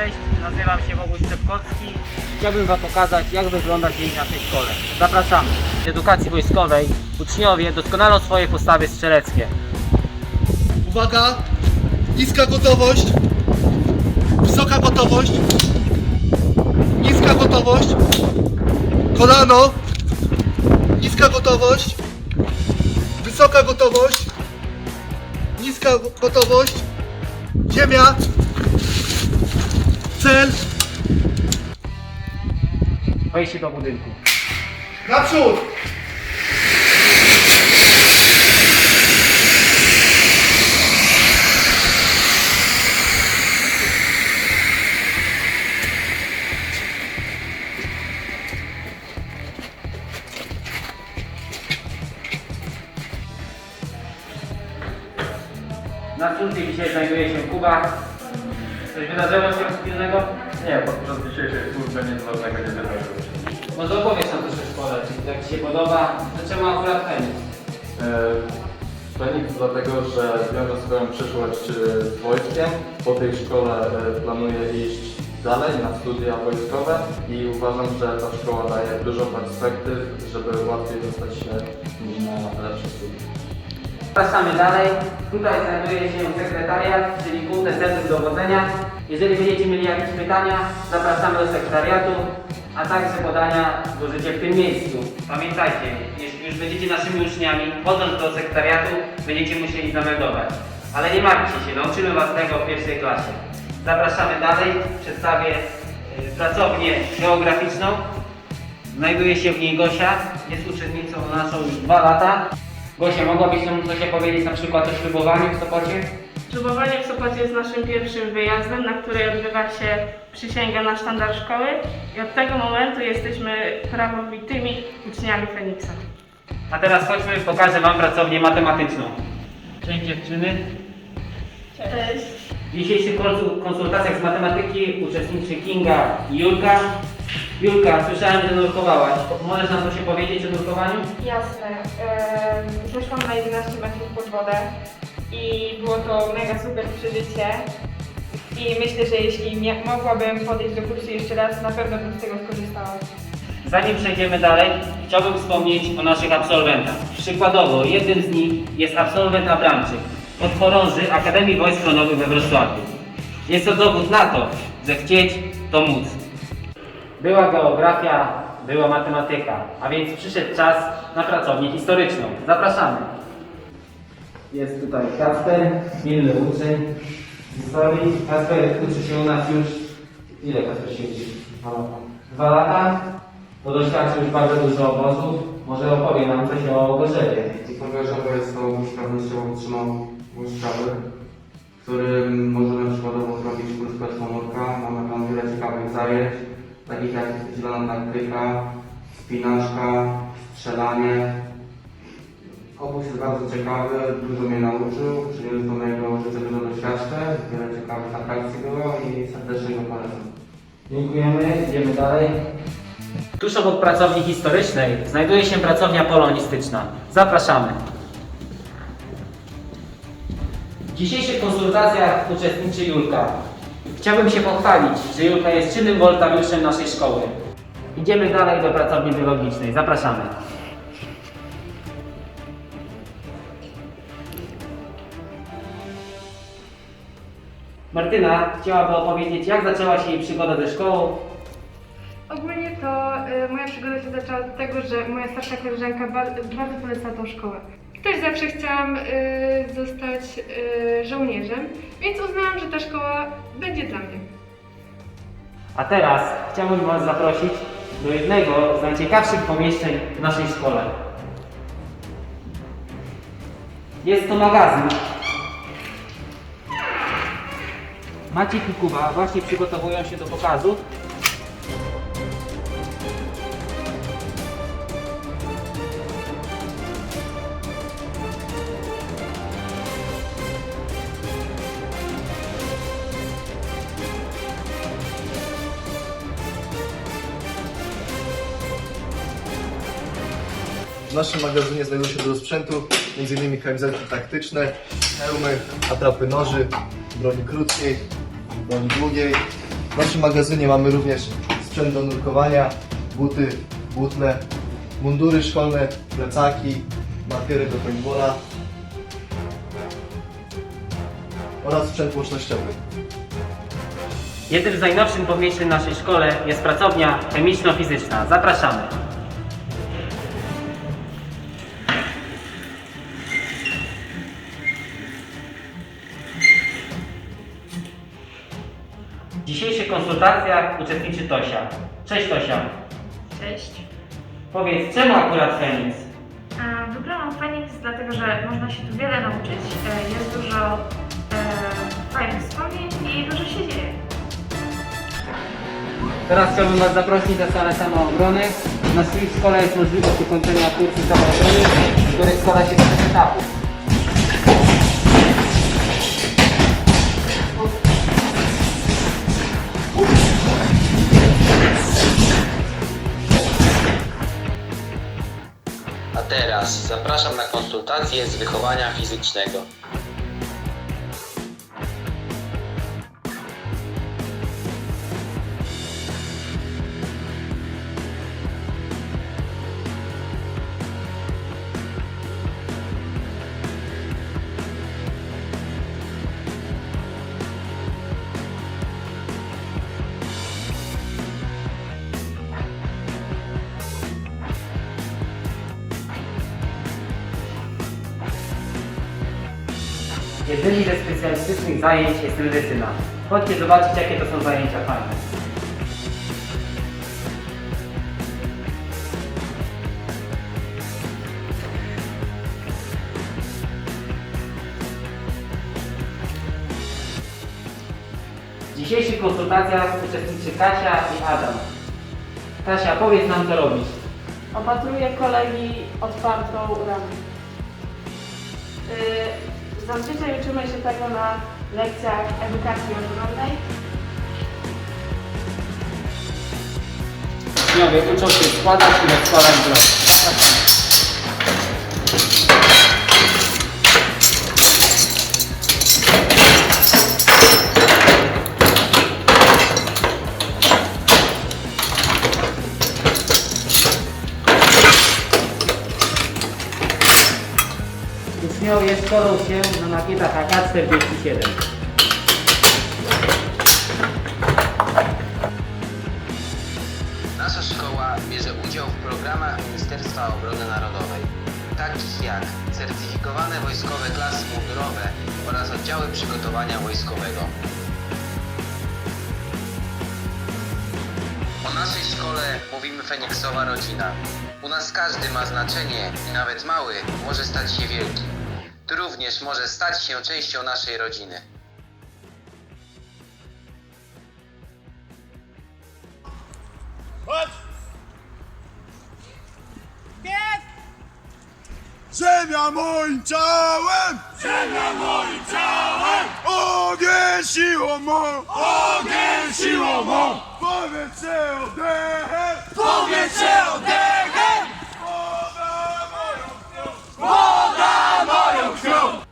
Cześć, nazywam się Boguś Czepkowski. Chciałbym Wam pokazać, jak wygląda dzień w naszej szkole. Zapraszamy. W edukacji wojskowej uczniowie doskonalą swoje postawy strzeleckie. Uwaga! Niska gotowość. Wysoka gotowość. Niska gotowość. Kolano. Niska gotowość. Wysoka gotowość. Niska go- gotowość. Ziemia. Cel. Wejście do budynku. Naprzód. Na służbie dzisiaj znajduje się Kuba. Coś wydarzyło się pilnego? Nie, podczas dzisiejszej służby nic ważnego nie wydarzyło się. Może opowiesz nam coś o szkole, jak Ci się podoba, to czemu akurat Feniks? E, dlatego, że wiąże swoją przyszłość e, z wojskiem. Po tej szkole e, planuję iść dalej na studia wojskowe i uważam, że ta szkoła daje dużo perspektyw, żeby łatwiej dostać się na lepsze studia. Zapraszamy dalej. Tutaj znajduje się sekretariat, czyli główne centrum dowodzenia. Jeżeli będziecie mieli jakieś pytania, zapraszamy do sekretariatu, a także podania złożycie w tym miejscu. Pamiętajcie, jeśli już będziecie naszymi uczniami, chodząc do sekretariatu, będziecie musieli zameldować. Ale nie martwcie się, nauczymy Was tego w pierwszej klasie. Zapraszamy dalej, przedstawię y, pracownię geograficzną. Znajduje się w niej Gosia, jest uczennicą naszą już dwa lata. Gosia, mogłabyś nam coś opowiedzieć na przykład o ślubowaniu w Sopocie? Ślubowanie w Sopocie jest naszym pierwszym wyjazdem, na której odbywa się przysięga na sztandar szkoły i od tego momentu jesteśmy prawowitymi uczniami Feniksa. A teraz chodźmy, pokażę Wam pracownię matematyczną. Cześć dziewczyny. Cześć. W dzisiejszych konsul- konsultacjach z matematyki uczestniczy Kinga i Julka. Julka, słyszałem, że nurkowałaś. Możesz nam coś opowiedzieć o nurkowaniu? Jasne. Em, Zeszłam na 11 metrów pod wodę i było to mega super przeżycie. I myślę, że jeśli mia- mogłabym podejść do kursu jeszcze raz, na pewno bym z tego skorzystała. Zanim przejdziemy dalej, chciałbym wspomnieć o naszych absolwentach. Przykładowo, jednym z nich jest absolwent Abramczyk, podchorąży Akademii Wojsk Lądowych we Wrocławiu. Jest to dowód na to, że chcieć to móc. Była geografia, była matematyka, a więc przyszedł czas na pracownię historyczną. Zapraszamy. Jest tutaj Kasper, pilny uczeń historii. Kasper uczy się u nas już... Ile Kasper się uczy? Dwa lata. To doświadczył już bardzo dużo obozów. Może opowie nam coś o Gorzewie. Gorzowa jest to łódź prawnościowo wytrzymał łyżkawy, w którym możemy przykładowo zrobić kurs bez komórka. Mamy tam wiele ciekawych zajęć, takich jak zielona taktyka, spinaczka, strzelanie. Obóz jest bardzo ciekawy, dużo mnie nauczył, przyniósł do mojego życia dużo doświadczeń, wiele ciekawych atrakcji było i serdecznie go polecam. Dziękujemy, idziemy dalej. Tuż obok pracowni historycznej znajduje się pracownia polonistyczna. Zapraszamy. W dzisiejszych konsultacjach uczestniczy Julka. Chciałbym się pochwalić, że Julka jest czynnym wolontariuszem naszej szkoły. Idziemy dalej do pracowni biologicznej. Zapraszamy. Martyna chciałaby opowiedzieć, jak zaczęła się jej przygoda ze szkołą, Ogólnie to y, moja przygoda się zaczęła od tego, że moja starsza koleżanka bardzo polecała tą szkołę. Też zawsze chciałam y, zostać y, żołnierzem, więc uznałam, że ta szkoła będzie dla mnie. A teraz chciałbym Was zaprosić do jednego z najciekawszych pomieszczeń w naszej szkole. Jest to magazyn. Maciek i Kuba właśnie przygotowują się do pokazu. W naszym magazynie znajduje się dużo sprzętu, m.in. kamizelki taktyczne, hełmy, atrapy noży, broni krótkiej, broni długiej. naszym magazynie mamy również sprzęt do nurkowania, buty, butle, mundury szkolne, plecaki, markery do paintballa oraz sprzęt łącznościowy. Jednym z najnowszych pomieszczeń w naszej szkole jest pracownia chemiczno-fizyczna. Zapraszamy. Dzisiejszych konsultacjach uczestniczy Tosia. Cześć Tosia. Cześć. Powiedz, czemu akurat Feniks? E, Wybrałam Phoenix dlatego, że można się tu wiele nauczyć. E, Jest dużo e, fajnych wspomnień i dużo się dzieje. Teraz chciałbym Was zaprosić na salę samoobrony. W naszej szkole jest możliwość ukończenia kursu samoobrony, który składa się z trzech etapów. Zapraszam na konsultację z wychowania fizycznego. Jednymi ze specjalistycznych zajęć jest medycyna. Chodźcie zobaczyć, jakie to są zajęcia fajne. W dzisiejszych konsultacjach uczestniczy Kasia i Adam. Kasia, powiedz nam, co robisz. Opatruję kolegi otwartą ramę. Yy, Zazwyczaj uczymy się tego na lekcjach edukacji obronnej. Uczniowie uczą się składać i rozkładać. Uczniowie szkolą się na makietach AK-47. Nasza szkoła bierze udział w programach Ministerstwa Obrony Narodowej, takich jak certyfikowane wojskowe klasy mundurowe oraz oddziały przygotowania wojskowego. O naszej szkole mówimy Feniksowa rodzina. U nas każdy ma znaczenie i nawet mały może stać się wielki. Również może stać się częścią naszej rodziny. Ziemia moim ciałem! Ziemia moim ciałem! Ogień siłą mą! Ogień siłą mą! Powietrze oddech! Powietrze oddech! Go!